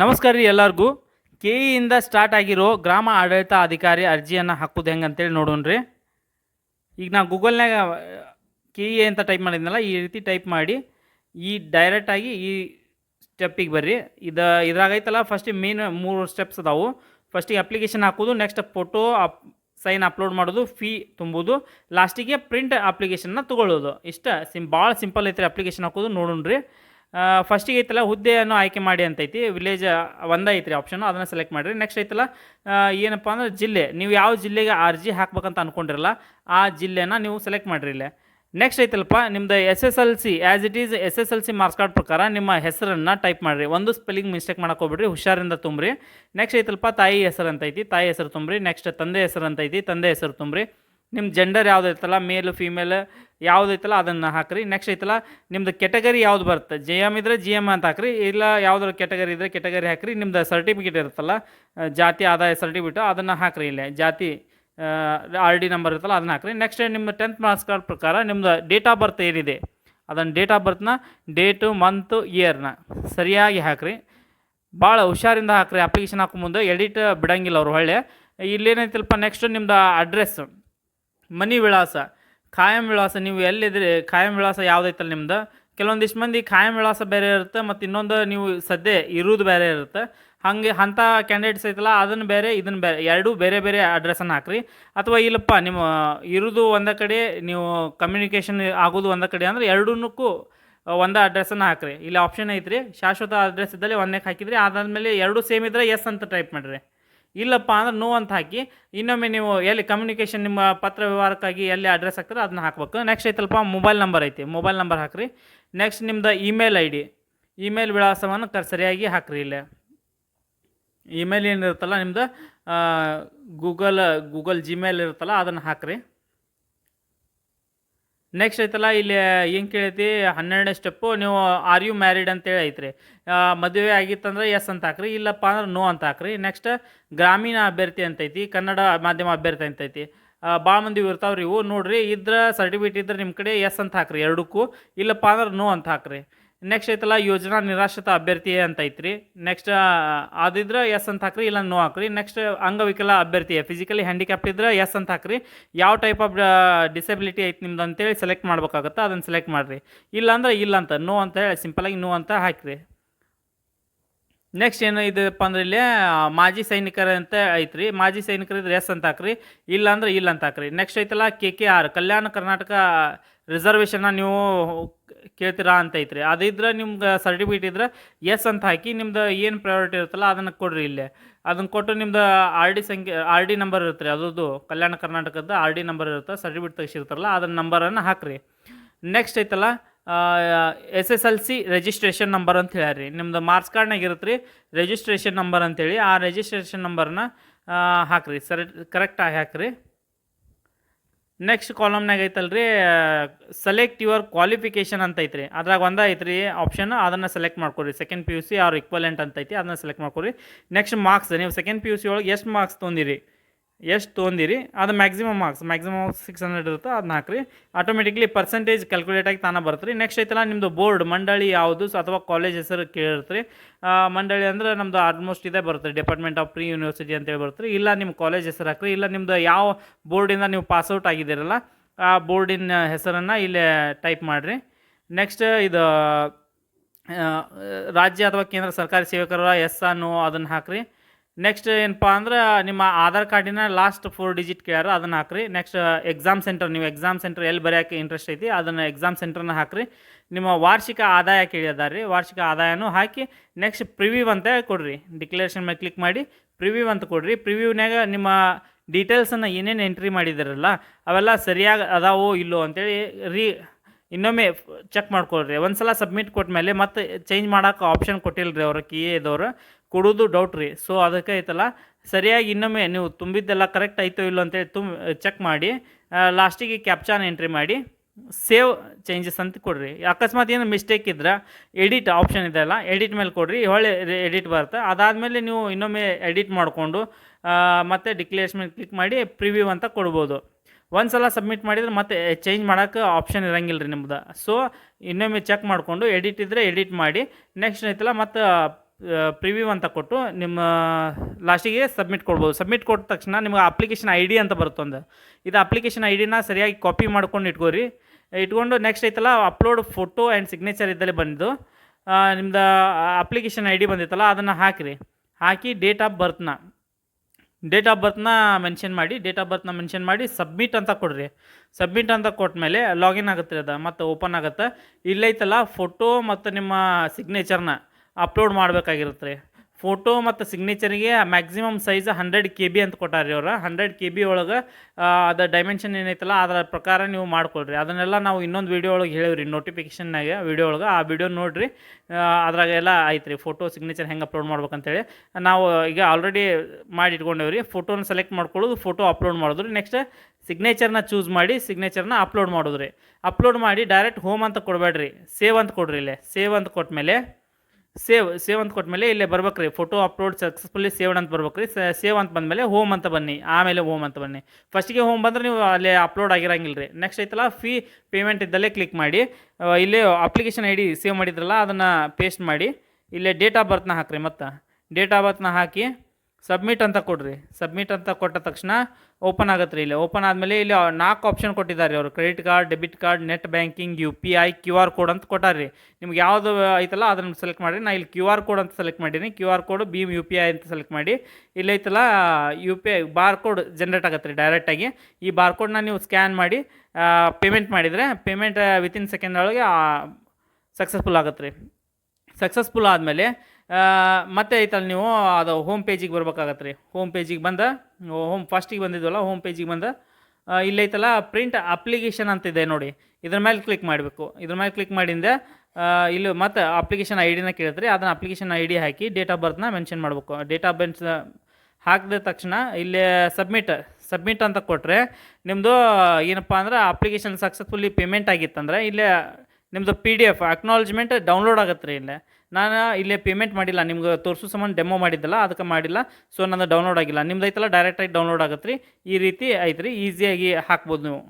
ನಮಸ್ಕಾರ ರೀ ಎಲ್ಲರಿಗೂ. ಕೆ ಇಯಿಂದ ಸ್ಟಾರ್ಟ್ ಆಗಿರೋ ಗ್ರಾಮ ಆಡಳಿತ ಅಧಿಕಾರಿ ಅರ್ಜಿಯನ್ನು ಹಾಕೋದು ಹೆಂಗೆ ಅಂತೇಳಿ ರೀ. ಈಗ ನಾ ಗೂಗಲ್ನಾಗ ಕೆ ಇ ಅಂತ ಟೈಪ್ ಮಾಡಿದ್ನಲ್ಲ, ಈ ರೀತಿ ಟೈಪ್ ಮಾಡಿ, ಈ ಡೈರೆಕ್ಟಾಗಿ ಈ ಸ್ಟೆಪ್ಪಿಗೆ ಬರ್ರಿ. ಇದು ಇದ್ರಾಗೈತಲ್ಲ ಫಸ್ಟ್ ಮೇನ್ ಮೂರು ಸ್ಟೆಪ್ಸ್ ಅದಾವು. ಫಸ್ಟಿಗೆ ಅಪ್ಲಿಕೇಶನ್ ಹಾಕೋದು next photo up sign upload ಮಾಡೋದು ಫೀ ತುಂಬೋದು. ಲಾಸ್ಟಿಗೆ ಪ್ರಿಂಟ್ ಅಪ್ಲಿಕೇಶನ್ನ ತೊಗೊಳ್ಳೋದು. ಇಷ್ಟ ಸಿಮ್ ಭಾಳ ಸಿಂಪಲ್ ಐತ್ರಿ ಅಪ್ಲಿಕೇಶನ್ ಹಾಕೋದು ನೋಡೋಣ್ರಿ ಫಸ್ಟಿಗೆ ಐತಲ್ಲ, ಹುದ್ದೆಯನ್ನು ಆಯ್ಕೆ ಮಾಡಿ ಅಂತೈತಿ. ವಿಲೇಜ್ ಒಂದೈತಿ ಐತ್ರಿ ಆಪ್ಷನ್ ಅದನ್ನು ಸೆಲೆಕ್ಟ್ ಮಾಡಿರಿ. ನೆಕ್ಸ್ಟ್ ಐತಲ್ಲ ಏನಪ್ಪ ಅಂದ್ರೆ ಜಿಲ್ಲೆ. ನೀವು ಯಾವ ಜಿಲ್ಲೆಗೆ ಅರ್ಜಿ ಹಾಕ್ಬೇಕಂತ ಅನ್ಕೊಂಡಿರಲ್ಲ, ಆ ಜಿಲ್ಲೆನ ನೀವು ಸೆಲೆಕ್ಟ್ ಮಾಡಿರಿ ಇಲ್ಲೇ. ನೆಕ್ಸ್ಟ್ ಐತಲ್ಪ ನಿಮ್ದು S S L C as it is S S L C marks card ಪ್ರಕಾರ ನಿಮ್ಮ ಹೆಸರನ್ನು ಟೈಪ್ ಮಾಡಿರಿ. ಒಂದು ಸ್ಪೆಲ್ಲಿಂಗ್ ಮಿಸ್ಟೇಕ್ ಹೋಗ್ಬಿಡ್ರಿ, ಹುಷಾರಿಂದ ತುಂಬ್ರಿ. ನೆಕ್ಸ್ಟ್ ಐತಲ್ಪ ತಾಯಿ ಹೆಸರು ಅಂತೈತಿ. ತಾಯಿ ಹೆಸರು ತುಂಬ್ರಿ. ನೆಕ್ಸ್ಟ್ ತಂದೆ ಹೆಸರು ಅಂತೈತಿ. ತಂದೆ ಹೆಸರು ತುಂಬ್ರಿ. ನಿಮ್ಮ ಜೆಂಡರ್ ಯಾವ್ದು ಐತಲ್ಲ ಮೇಲ್ ಫೀಮೇಲ್ ಯಾವ್ದು ಐತಲ್ಲ, ಅದನ್ನು ಹಾಕ್ರಿ. ನೆಕ್ಸ್ಟ್ ಐತಲ್ಲ, ನಿಮ್ದು ಕೆಟಗರಿ ಯಾವ್ದು ಬರುತ್ತೆ? ಜಿ ಎಂ ಇದ್ರೆ ಜಿ ಎಂ ಅಂತ ಹಾಕ್ರಿ, ಇಲ್ಲ ಯಾವ್ದಾರ ಕೆಟಗರಿ ಇದ್ರೆ ಕೆಟಗರಿ ಹಾಕ್ರಿ. ನಿಮ್ದು ಸರ್ಟಿಫಿಕೇಟ್ ಇರುತ್ತಲ್ಲ ಜಾತಿ ಆದಾಯ ಸರ್ಟಿಫಿಕೇಟ್ ಅದನ್ನು ಹಾಕ್ರಿ ಇಲ್ಲೇ. ಜಾತಿ ಆರ್ ಡಿ ನಂಬರ್ ಇರುತ್ತಲ್ಲ, ಅದನ್ನ ಹಾಕ್ರಿ. ನೆಕ್ಸ್ಟ್ ನಿಮ್ಮ ಟೆಂತ್ ಮಾರ್ಕ್ಸ್ ಕಾರ್ಡ್ ಪ್ರಕಾರ ನಿಮ್ದು ಡೇಟ್ ಆಫ್ ಬರ್ತ್ ಏನಿದೆ? ಅದನ್ನು ಡೇಟ್ ಆಫ್ ಬರ್ತ್ನ ಡೇಟು ಮಂತು ಇಯರ್ನ ಸರಿಯಾಗಿ ಹಾಕ್ರಿ. ಭಾಳ ಹುಷಾರಿಂದ ಹಾಕ್ರಿ. ಅಪ್ಲಿಕೇಶನ್ ಹಾಕೋ ಮುಂದೆ ಎಡಿಟ್ ಬಿಡಂಗಿಲ್ಲ ಅವ್ರು ಹೊಳ್ಳೆ ಇಲ್ಲೇನೈತಿಲ್ಪ ನೆಕ್ಸ್ಟ್ ನಿಮ್ದು ಅಡ್ರೆಸ್ ಮನಿ ವಿಳಾಸ. ಖಾಯಂ ವಿಳಾಸ, ನೀವು ಎಲ್ಲಿದ್ರಿ ಖಾಯಂ ವಿಳಾಸ ಯಾವುದೈತಲ್ಲ ನಿಮ್ದು? ಕೆಲವೊಂದಿಷ್ಟು ಮಂದಿ ಖಾಯಂ ವಿಳಾಸ ಬೇರೆ ಇರುತ್ತೆ, ಮತ್ತು ಇನ್ನೊಂದು ನೀವು ಸದ್ಯ ಇರೋದು ಬೇರೆ ಇರುತ್ತೆ. ಹಾಗೆ ಅಂಥ ಕ್ಯಾಂಡಿಡೇಟ್ಸ್ ಐತಲ್ಲ ಅದನ್ನು ಬೇರೆ ಇದನ್ನು ಬೇರೆ, ಎರಡೂ ಬೇರೆ ಬೇರೆ ಅಡ್ರೆಸ್ಸನ್ನು ಹಾಕ್ರಿ. ಅಥವಾ ಇಲ್ಲಪ್ಪ, ನಿಮ್ಮ ಇರೋದು ಒಂದೇ ಕಡೆ, ನೀವು ಕಮ್ಯುನಿಕೇಷನ್ ಆಗೋದು ಒಂದೇ ಕಡೆ ಅಂದರೆ ಎರಡನ್ನಕ್ಕೂ ಒಂದು ಅಡ್ರೆಸ್ಸನ್ನು ಹಾಕ್ರಿ. ಇಲ್ಲಿ ಆಪ್ಷನ್ ಐತ್ರಿ, ಶಾಶ್ವತ ಅಡ್ರೆಸ್ ಇದ್ದಲ್ಲಿ ಒಂದಕ್ಕೆ ಹಾಕಿದ್ರಿ, ಅದಾದಮೇಲೆ ಎರಡು ಸೇಮ್ ಇದ್ದರೆ ಎಸ್ ಅಂತ ಟೈಪ್ ಮಾಡಿರಿ. ಇಲ್ಲಪ್ಪ ಅಂದ್ರೆ ನೋ ಅಂತ ಹಾಕಿ, ಇನ್ನೊಮ್ಮೆ ನೀವು ಎಲ್ಲಿ ಕಮ್ಯುನಿಕೇಷನ್ ನಿಮ್ಮ ಪತ್ರ ವ್ಯವಹಾರಕ್ಕಾಗಿ ಎಲ್ಲಿ ಅಡ್ರೆಸ್ ಹಾಕ್ತಾರೆ ಅದನ್ನ ಹಾಕ್ಬೇಕು. ನೆಕ್ಸ್ಟ್ ಐತಲ್ಪ ಮೊಬೈಲ್ ನಂಬರ್ ಐತಿ. ಮೊಬೈಲ್ ನಂಬರ್ ಹಾಕ್ರಿ. ನೆಕ್ಸ್ಟ್ ನಿಮ್ದು ಇಮೇಲ್ ಐ ಡಿ ಇಮೇಲ್ ವಿಳಾಸವನ್ನು ಸರಿಯಾಗಿ ಹಾಕ್ರಿ ಇಲ್ಲೇ. ಇಮೇಲ್ ಏನಿರುತ್ತಲ್ಲ, ನಿಮ್ದು ಗೂಗಲ್ ಗೂಗಲ್ ಜಿಮೇಲ್ ಇರುತ್ತಲ್ಲ, ಅದನ್ನು ಹಾಕ್ರಿ. ನೆಕ್ಸ್ಟ್ ಐತಲ್ಲ, ಇಲ್ಲಿ ಏನು ಕೇಳೈತಿ? ಹನ್ನೆರಡನೇ ಸ್ಟೆಪ್ಪು ನೀವು ಆರ್ ಯು ಮ್ಯಾರಿಡ್ ಅಂತೇಳಿ ಐತ್ರಿ. ಮದುವೆ ಆಗಿತ್ತಂದ್ರೆ ಎಸ್ ಅಂತ ಹಾಕ್ರಿ, ಇಲ್ಲಪ್ಪ ಅಂದ್ರೆ ನೋ ಅಂತ ಹಾಕ್ರಿ. ನೆಕ್ಸ್ಟ್ ಗ್ರಾಮೀಣ ಅಭ್ಯರ್ಥಿ ಅಂತೈತಿ ಕನ್ನಡ ಮಾಧ್ಯಮ ಅಭ್ಯರ್ಥಿ ಅಂತೈತಿ ಭಾಳ ಮಂದಿ ಇರ್ತಾವ್ರಿ ಇವು. ನೋಡ್ರಿ, ಇದ್ರ ಸರ್ಟಿಫಿಕೇಟ್ ಇದ್ರೆ ನಿಮ್ಮ ಕಡೆ ಎಸ್ ಅಂತ ಹಾಕ್ರಿ, ಎರಡಕ್ಕೂ. ಇಲ್ಲಪ್ಪ ಅಂದ್ರೆ ನೋ ಅಂತ ಹಾಕ್ರಿ. ನೆಕ್ಸ್ಟ್ ಐತಲ್ಲ, ಯೋಜನಾ ನಿರಾಶ್ರಿತ ಅಭ್ಯರ್ಥಿ ಅಂತ ಐತ್ರಿ. ನೆಕ್ಸ್ಟ್ ಅದಿದ್ರೆ ಎಸ್ ಅಂತ ಹಾಕ್ರಿ ಇಲ್ಲ ನೋ ಹಾಕ್ರಿ. ನೆಕ್ಸ್ಟ್ ಅಂಗವಿಕಲ ಅಭ್ಯರ್ಥಿ ಫಿಸಿಕಲಿ ಹ್ಯಾಂಡಿಕ್ಯಾಪ್ಟ್ ಇದ್ರೆ ಎಸ್ ಅಂತ ಹಾಕ್ರಿ. ಯಾವ ಟೈಪ್ ಆಫ್ ಡಿಸೆಬಿಲಿಟಿ ಐತೆ ನಿಮ್ದು ಅಂತೇಳಿ ಸೆಲೆಕ್ಟ್ ಮಾಡ್ಬೇಕಾಗತ್ತೆ, ಅದನ್ನು ಸೆಲೆಕ್ಟ್ ಮಾಡಿರಿ. ಇಲ್ಲ ಅಂದ್ರೆ ಇಲ್ಲ ಅಂತ, ನೋ ಅಂತ ಹೇಳಿ ಸಿಂಪಲಾಗಿ ನೋ ಅಂತ ಹಾಕಿರಿ. ನೆಕ್ಸ್ಟ್ ಏನು ಇದಪ್ಪ ಅಂದ್ರೆ ಇಲ್ಲಿ ಮಾಜಿ ಸೈನಿಕರ ಅಂತ ಐತ್ರಿ. ಮಾಜಿ ಸೈನಿಕರಿದ್ರೆ ಎಸ್ ಅಂತ ಹಾಕ್ರಿ ಇಲ್ಲ ಅಂದ್ರೆ ಇಲ್ಲ ಅಂತ ಹಾಕ್ರಿ. ನೆಕ್ಸ್ಟ್ ಐತಲ್ಲ, K K R, Kalyana Karnataka ರಿಸರ್ವೇಷನ್ನ ನೀವು ಕೇಳ್ತೀರಾ ಅಂತ ಐತ್ರಿ. ಅದಿದ್ರೆ ನಿಮ್ಗೆ ಸರ್ಟಿಫಿಕೇಟ್ ಇದ್ರೆ ಎಸ್ ಅಂತ ಹಾಕಿ ನಿಮ್ದು ಏನು ಪ್ರಯಾರಿಟಿ ಇರುತ್ತಲ್ಲ ಅದನ್ನು ಕೊಡ್ರಿ ಇಲ್ಲೇ. ಅದನ್ನು ಕೊಟ್ಟು ನಿಮ್ದು ಆರ್ ಡಿ ಸಂಖ್ಯೆ ಆರ್ ಡಿ ನಂಬರ್ ಇರುತ್ತೆ ಅದರದ್ದು, ಕಲ್ಯಾಣ ಕರ್ನಾಟಕದ ಆರ್ ಡಿ ನಂಬರ್ ಇರುತ್ತೆ ಸರ್ಟಿಫಿಕೇಟ್ ತೆಗಿಸಿರ್ತಾರಲ್ಲ ಅದನ್ನ ನಂಬರನ್ನು ಹಾಕ್ರಿ. ನೆಕ್ಸ್ಟ್ ಐತಲ್ಲ S S L C registration number ಅಂತ ಹೇಳ್ಯಾರಿ ನಿಮ್ದು ಮಾರ್ಕ್ಸ್ ಕಾರ್ಡ್ನಾಗ ಇರುತ್ತೆ ರೀ ರಿಜಿಸ್ಟ್ರೇಷನ್ ನಂಬರ್ ಅಂತೇಳಿ ಆ ರಿಜಿಸ್ಟ್ರೇಷನ್ ನಂಬರ್ನ ಹಾಕ್ರಿ. ಸರಿ ಕರೆಕ್ಟಾಗಿ ಹಾಕ್ರಿ. ನೆಕ್ಸ್ಟ್ ಕಾಲಮ್ನಾಗ ಐತಲ್ರಿ ಸೆಲೆಕ್ಟ್ ಯುವರ್ ಕ್ವಾಲಿಫಿಕೇಷನ್ ಅಂತ ಐತ್ರಿ. ಅದ್ರಾಗ ಒಂದ ಐತ್ರಿ ಆಪ್ಷನ್ ಅದನ್ನು ಸೆಲೆಕ್ಟ್ ಮಾಡ್ಕೊರಿ second P U C or equivalent ಅಂತ ಐತಿ, ಅದನ್ನ ಸೆಲೆಕ್ಟ್ ಮಾಡ್ಕೊರಿ ನೆಕ್ಸ್ಟ್ ಮಾರ್ಕ್ಸ್ ನೀವು ಸೆಕೆಂಡ್ ಪಿ ಯು ಸಿ ಒಳಗೆ ಎಷ್ಟು ಮಾರ್ಕ್ಸ್ ತೊಗೊಂದಿರಿ ಎಷ್ಟು ತೊಗೊಂದಿರಿ? ಅದು maximum marks maximum marks six hundred ಇರುತ್ತೆ ಅದನ್ನ ಹಾಕ್ರಿ. ಆಟೋಮೆಟಿಕ್ಲಿ ಪರ್ಸೆಂಟೇಜ್ ಕ್ಯಾಲ್ಕುಲೇಟ್ ಆಗಿ ತಾನೇ ಬರುತ್ತೆ ರೀ ನೆಕ್ಸ್ಟ್ ಐತಲ್ಲ ನಿಮ್ಮದು ಬೋರ್ಡ್ ಮಂಡಳಿ ಯಾವುದು ಅಥವಾ ಕಾಲೇಜ್ ಹೆಸರು ಕೇಳಿರ್ತೀರಿ. ಮಂಡಳಿ ಅಂದರೆ ನಮ್ಮದು ಆಲ್ಮೋಸ್ಟ್ ಇದೇ ಬರುತ್ತೆ. ಡಿಪಾರ್ಟ್ಮೆಂಟ್ ಆಫ್ ಪ್ರೀ ಯೂನಿವರ್ಸಿಟಿ ಅಂತೇಳಿ ಬರ್ತೀರಿ. ಇಲ್ಲ ನಿಮ್ಮ ಕಾಲೇಜ್ ಹೆಸರು ಹಾಕ್ರಿ. ಇಲ್ಲ ನಿಮ್ಮದು ಯಾವ ಬೋರ್ಡಿಂದ ನೀವು ಪಾಸ್ಔಟ್ ಆಗಿದ್ದೀರಲ್ಲ, ಆ ಬೋರ್ಡಿನ ಹೆಸರನ್ನು ಇಲ್ಲೇ ಟೈಪ್ ಮಾಡಿರಿ. ನೆಕ್ಸ್ಟ್ ಇದು ರಾಜ್ಯ ಅಥವಾ ಕೇಂದ್ರ ಸರ್ಕಾರಿ ಸೇವಕರ ಎಸ್ ಅನ್ನು ಅದನ್ನು ಹಾಕ್ರಿ. ನೆಕ್ಸ್ಟ್ ಏನಪ್ಪ ಅಂದ್ರೆ ನಿಮ್ಮ ಆಧಾರ್ ಕಾರ್ಡಿನ ಲಾಸ್ಟ್ ಫೋರ್ ಡಿಜಿಟ್ ಕೇಳ್ಯಾರ, ಅದನ್ನು ಹಾಕ್ರಿ. ನೆಕ್ಸ್ಟ್ ಎಕ್ಸಾಮ್ ಸೆಂಟರ್ ನೀವು ಎಕ್ಸಾಮ್ ಸೆಂಟರ್ ಎಲ್ಲಿ ಬರೆಯೋಕೆ ಇಂಟ್ರೆಸ್ಟ್ ಐತಿ, ಅದನ್ನು ಎಕ್ಸಾಮ್ ಸೆಂಟರ್ನ ಹಾಕ್ರಿ. ನಿಮ್ಮ ವಾರ್ಷಿಕ ಆದಾಯ ಕೇಳಿದಾರೆ ರೀ ವಾರ್ಷಿಕ ಆದಾಯನೂ ಹಾಕಿ ನೆಕ್ಸ್ಟ್ ಪ್ರಿವ್ಯೂ ಅಂತ ಕೊಡ್ರಿ. ಡಿಕ್ಲರೇಷನ್ ಮೇಲೆ ಕ್ಲಿಕ್ ಮಾಡಿ ಪ್ರಿವ್ಯೂ ಅಂತ ಕೊಡ್ರಿ. ಪ್ರಿವ್ಯೂನಾಗ ನಿಮ್ಮ ಡೀಟೇಲ್ಸನ್ನು ಏನೇನು ಎಂಟ್ರಿ ಮಾಡಿದಿರಲ್ಲ, ಅವೆಲ್ಲ ಸರಿಯಾಗಿ ಅದಾವೋ ಇಲ್ಲೋ ಅಂತೇಳಿ ರೀ ಇನ್ನೊಮ್ಮೆ ಚೆಕ್ ಮಾಡ್ಕೊಳ್ರಿ. ಒಂದು ಸಲ ಸಬ್ಮಿಟ್ ಕೊಟ್ಮೇಲೆ ಮತ್ತೆ ಚೇಂಜ್ ಮಾಡೋಕೆ ಆಪ್ಷನ್ ಕೊಟ್ಟಿಲ್ಲ ರೀ ಅವ್ರ ಕಿ ಎದವ್ರು ಕೊಡೋದು ಡೌಟ್ ರೀ. ಸೊ ಅದಕ್ಕೆ ಐತಲ್ಲ ಸರಿಯಾಗಿ ಇನ್ನೊಮ್ಮೆ ನೀವು ತುಂಬಿದ್ದೆಲ್ಲ ಕರೆಕ್ಟ್ ಐತೋ ಇಲ್ಲೋ ಅಂತೇಳಿ ತುಂಬ ಚೆಕ್ ಮಾಡಿ ಲಾಸ್ಟಿಗೆ ಕ್ಯಾಪ್ಚಾನ್ ಎಂಟ್ರಿ ಮಾಡಿ ಸೇವ್ ಚೇಂಜಸ್ ಅಂತ ಕೊಡ್ರಿ. ಅಕಸ್ಮಾತ್ ಏನು ಮಿಸ್ಟೇಕ್ ಇದ್ರೆ ಎಡಿಟ್ ಆಪ್ಷನ್ ಇದೆಯಲ್ಲ ಎಡಿಟ್ ಮೇಲೆ ಕೊಡ್ರಿ ಹೊಳೆ ಎಡಿಟ್ ಬರುತ್ತೆ. ಅದಾದಮೇಲೆ ನೀವು ಇನ್ನೊಮ್ಮೆ ಎಡಿಟ್ ಮಾಡಿಕೊಂಡು ಮತ್ತೆ ಡಿಕ್ಲೇರೇಷನ್ ಮೇಲೆ ಕ್ಲಿಕ್ ಮಾಡಿ ಪ್ರಿವ್ಯೂ ಅಂತ ಕೊಡ್ಬೋದು. ಒಂದು ಸಲ ಸಬ್ಮಿಟ್ ಮಾಡಿದ್ರೆ ಮತ್ತೆ ಚೇಂಜ್ ಮಾಡೋಕ್ಕೆ ಆಪ್ಷನ್ ಇರಂಗಿಲ್ಲ ರೀ ನಿಮ್ದು. ಸೊ ಇನ್ನೊಮ್ಮೆ ಚೆಕ್ ಮಾಡಿಕೊಂಡು ಎಡಿಟ್ ಇದ್ದರೆ ಎಡಿಟ್ ಮಾಡಿ ನೆಕ್ಸ್ಟ್ ಐತಲ್ಲ ಮತ್ತು ಪ್ರಿವ್ಯೂ ಅಂತ ಕೊಟ್ಟು ನಿಮ್ಮ ಲಾಸ್ಟಿಗೆ ಸಬ್ಮಿಟ್ ಕೊಡ್ಬೋದು. ಸಬ್ಮಿಟ್ ಕೊಟ್ಟ ತಕ್ಷಣ ನಿಮ್ಗೆ ಅಪ್ಲಿಕೇಶನ್ ಐ ಡಿ ಅಂತ ಬರುತ್ತೆ ಒಂದು. ಇದು ಅಪ್ಲಿಕೇಶನ್ ಐ ಡಿನ ಸರಿಯಾಗಿ ಕಾಪಿ ಮಾಡ್ಕೊಂಡು ಇಟ್ಕೋರಿ. ಇಟ್ಕೊಂಡು ನೆಕ್ಸ್ಟ್ ಐತಲ್ಲ ಅಪ್ಲೋಡ್ ಫೋಟೋ ಆ್ಯಂಡ್ ಸಿಗ್ನೇಚರ್ ಇದ್ದಲ್ಲಿ ಬಂದಿದ್ದು. ನಿಮ್ದು ಅಪ್ಲಿಕೇಶನ್ ಐ ಡಿ ಬಂದಿತ್ತಲ್ಲ, ಅದನ್ನು ಹಾಕಿರಿ. ಹಾಕಿ ಡೇಟ್ ಆಫ್ ಬರ್ತ್ನ ಡೇಟ್ ಆಫ್ ಬರ್ತ್ನ ಮೆನ್ಷನ್ ಮಾಡಿ ಡೇಟ್ ಆಫ್ ಬರ್ತ್ನ ಮೆನ್ಷನ್ ಮಾಡಿ ಸಬ್ಮಿಟ್ ಅಂತ ಕೊಡ್ರಿ. ಸಬ್ಮಿಟ್ ಅಂತ ಕೊಟ್ಟ ಮೇಲೆ ಲಾಗಿನ್ ಆಗುತ್ತೆ ಅದು, ಮತ್ತು ಓಪನ್ ಆಗುತ್ತೆ. ಇಲ್ಲೈತಲ್ಲ ಫೋಟೋ ಮತ್ತು ನಿಮ್ಮ ಸಿಗ್ನೇಚರ್ನ ಅಪ್ಲೋಡ್ ಮಾಡಬೇಕಾಗಿರುತ್ತೆ ರೀ. ಫೋಟೋ ಮತ್ತು ಸಿಗ್ನೇಚರಿಗೆ maximum size hundred K B ಅಂತ ಕೊಟ್ಟಾರ ಅವ್ರು. ಹಂಡ್ರೆಡ್ ಕೆ ಬಿ ಒಳಗೆ ಅದು ಡೈಮೆನ್ಷನ್ ಏನೈತಲ್ಲ, ಅದರ ಪ್ರಕಾರ ನೀವು ಮಾಡ್ಕೊಳ್ರಿ. ಅದನ್ನೆಲ್ಲ ನಾವು ಇನ್ನೊಂದು ವೀಡಿಯೋ ಒಳಗೆ ಹೇಳಿವ್ರಿ. ನೋಟಿಫಿಕೇಶನ್ನಾಗೆ ವೀಡಿಯೋ ಒಳಗೆ. ಆ ವೀಡಿಯೋ ನೋಡಿರಿ ಅದ್ರಾಗ ಎಲ್ಲ ರೀ. ಫೋಟೋ ಸಿಗ್ನೇಚರ್ ಹೆಂಗೆ ಅಪ್ಲೋಡ್ ಮಾಡ್ಬೇಕಂತೇಳಿ. ನಾವು ಈಗ ಆಲ್ರೆಡಿ ಮಾಡಿ ಇಟ್ಕೊಂಡೇವ್ರಿ. ಫೋಟೋನ ಸೆಲೆಕ್ಟ್ ಮಾಡ್ಕೊಳ್ಳೋದು ಫೋಟೋ ಅಪ್ಲೋಡ್ ಮಾಡೋದು ರೀ. ನೆಕ್ಸ್ಟ್ ಸಿಗ್ನೇಚರ್ನ ಚೂಸ್ ಮಾಡಿ ಸಿಗ್ನೇಚರ್ನ ಅಪ್ಲೋಡ್ ಮಾಡೋದು ರೀ. ಅಪ್ಲೋಡ್ ಮಾಡಿ ಡೈರೆಕ್ಟ್ ಹೋಮ್ ಅಂತ ಕೊಡಬೇಡ್ರಿ. ಸೇವ್ ಅಂತ ಕೊಡ್ರಿ ಇಲ್ಲೇ. ಸೇವ್ ಅಂತ ಕೊಟ್ಮೇಲೆ ಸೇವ್ ಸೇವ್ ಅಂತ ಕೊಟ್ಮೇಲೆ ಇಲ್ಲೇ ಬರ್ಬೇಕ್ರಿ ಫೋಟೋ ಅಪ್ಲೋಡ್ ಸಕ್ಸಸ್ಫುಲಿ ಸೇವ್ಡ್ ಅಂತ ಬರ್ಬೇಕ್ರಿ ಸೇವ್ ಅಂತ ಬಂದಮೇಲೆ ಹೋಮ್ ಅಂತ ಬನ್ನಿ. ಆಮೇಲೆ ಹೋಮ್ ಅಂತ ಬನ್ನಿ. ಫಸ್ಟಿಗೆ ಹೋಮ್ ಬಂದರೆ ನೀವು ಅಲ್ಲಿ ಅಪ್ಲೋಡ್ ಆಗಿರಂಗಿಲ್ಲ ರೀ. ನೆಕ್ಸ್ಟ್ ಐತಲ್ಲ ಫೀ ಪೇಮೆಂಟ್ ಇದ್ದಲ್ಲೇ ಕ್ಲಿಕ್ ಮಾಡಿ. ಇಲ್ಲೇ ಅಪ್ಲಿಕೇಶನ್ ಐ ಡಿ ಸೇವ್ ಮಾಡಿದ್ರಲ್ಲ, ಅದನ್ನು ಪೇಸ್ಟ್ ಮಾಡಿ. ಇಲ್ಲೇ ಡೇಟ್ ಆಫ್ ಬರ್ತ್ನ ಹಾಕ್ರಿ ಮತ್ತು. ಡೇಟ್ ಆಫ್ ಬರ್ತ್ನ ಹಾಕಿ ಸಬ್ಮಿಟ್ ಅಂತ ಕೊಡ್ರಿ. ಸಬ್ಮಿಟ್ ಅಂತ ಕೊಟ್ಟ ತಕ್ಷಣ ಓಪನ್ ಆಗುತ್ತೆ ರೀ ಇಲ್ಲಿ. ಓಪನ್ ಆದಮೇಲೆ ಇಲ್ಲಿ ನಾಲ್ಕು ಆಪ್ಷನ್ ಕೊಟ್ಟಿದ್ದಾರೆ ಅವರು. Credit card debit card net banking U P I Q R code ಅಂತ ಕೊಟ್ಟಾರೆ ರೀ. ನಿಮ್ಗೆ ಯಾವುದು ಐತಲ್ಲ ಅದನ್ನು ಸೆಲೆಕ್ಟ್ ಮಾಡಿರಿ. ನಾ ಇಲ್ಲಿ ಕ್ಯೂ ಆರ್ ಕೋಡ್ ಅಂತ ಸೆಲೆಕ್ಟ್ ಮಾಡೀನಿ. Q R code Bhim U P I ಅಂತ ಸೆಲೆಕ್ಟ್ ಮಾಡಿ ಇಲ್ಲಿ ಐತಲ್ಲ U P I bar code generate ಆಗುತ್ತೆ ರೀ ಡೈರೆಕ್ಟಾಗಿ ಈ ಬಾರ್ ಕೋಡ್ನ ನೀವು ಸ್ಕ್ಯಾನ್ ಮಾಡಿ ಪೇಮೆಂಟ್ ಮಾಡಿದರೆ ಪೇಮೆಂಟ್ ವಿತಿನ್ ಸೆಕೆಂಡ್ ಒಳಗೆ ಸಕ್ಸಸ್ಫುಲ್ ಆಗುತ್ತೆ ರೀ. ಸಕ್ಸಸ್ಫುಲ್ ಆದಮೇಲೆ ಮತ್ತೆ ಐತಲ್ಲ ನೀವು, ಅದು ಹೋಮ್ ಪೇಜಿಗೆ ಬರ್ಬೇಕಾಗತ್ತೆ ರೀ. ಹೋಮ್ ಪೇಜಿಗೆ ಬಂದ ಹೋಮ್ ಫಸ್ಟಿಗೆ ಬಂದಿದ್ವಲ್ಲ ಹೋಮ್ ಪೇಜಿಗೆ ಬಂದ ಇಲ್ಲೈತಲ್ಲ ಪ್ರಿಂಟ್ ಅಪ್ಲಿಕೇಶನ್ ಅಂತಿದೆ ನೋಡಿ. ಇದ್ರ ಮೇಲೆ ಕ್ಲಿಕ್ ಮಾಡಬೇಕು. ಇದ್ರ ಮೇಲೆ ಕ್ಲಿಕ್ ಮಾಡಿಂದ ಇಲ್ಲಿ ಮತ್ತೆ ಅಪ್ಲಿಕೇಶನ್ ಐ ಡಿನ ಕೇಳಿದ್ರಿ, ಅದನ್ನು ಅಪ್ಲಿಕೇಶನ್ ಐ ಡಿ ಹಾಕಿ ಡೇಟ್ ಆಫ್ ಬರ್ತ್ನ ಮೆನ್ಷನ್ ಮಾಡಬೇಕು. ಡೇಟ್ ಆಫ್ ಬರ್ತ್ ಹಾಕಿದ ತಕ್ಷಣ, ಇಲ್ಲಿ ಸಬ್ಮಿಟ್ ಸಬ್ಮಿಟ್ ಅಂತ ಕೊಟ್ಟರೆ ನಿಮ್ಮದು ಏನಪ್ಪ ಅಂದ್ರೆ ಅಪ್ಲಿಕೇಶನ್ ಸಕ್ಸಸ್ಫುಲಿ ಪೇಮೆಂಟ್ ಆಗಿತ್ತಂದ್ರೆ, ಇಲ್ಲೇ ನಿಮ್ಮದು P D F acknowledgement download ಆಗತ್ತೆ ರೀ ಇಲ್ಲೇ. ನಾನು ಇಲ್ಲೇ ಪೇಮೆಂಟ್ ಮಾಡಿಲ್ಲ, ನಿಮ್ಗೆ ತೋರಿಸೋ ಸಂಬಂಧ ಡೆಮೋ ಮಾಡಿದ್ದಲ್ಲ, ಅದಕ್ಕೆ ಮಾಡಿಲ್ಲ ಸೊ ನಂದು ಡೌನ್ಲೋಡ್ ಆಗಿಲ್ಲ. ನಿಮ್ದು ಐತಲ್ಲ ಡೈರೆಕ್ಟಾಗಿ ಡೌನ್ಲೋಡ್ ಆಗತ್ತೆ ರೀ ಈ ರೀತಿ ಐತ್ರಿ ಈಸಿಯಾಗಿ ಹಾಕ್ಬೋದು ನೀವು.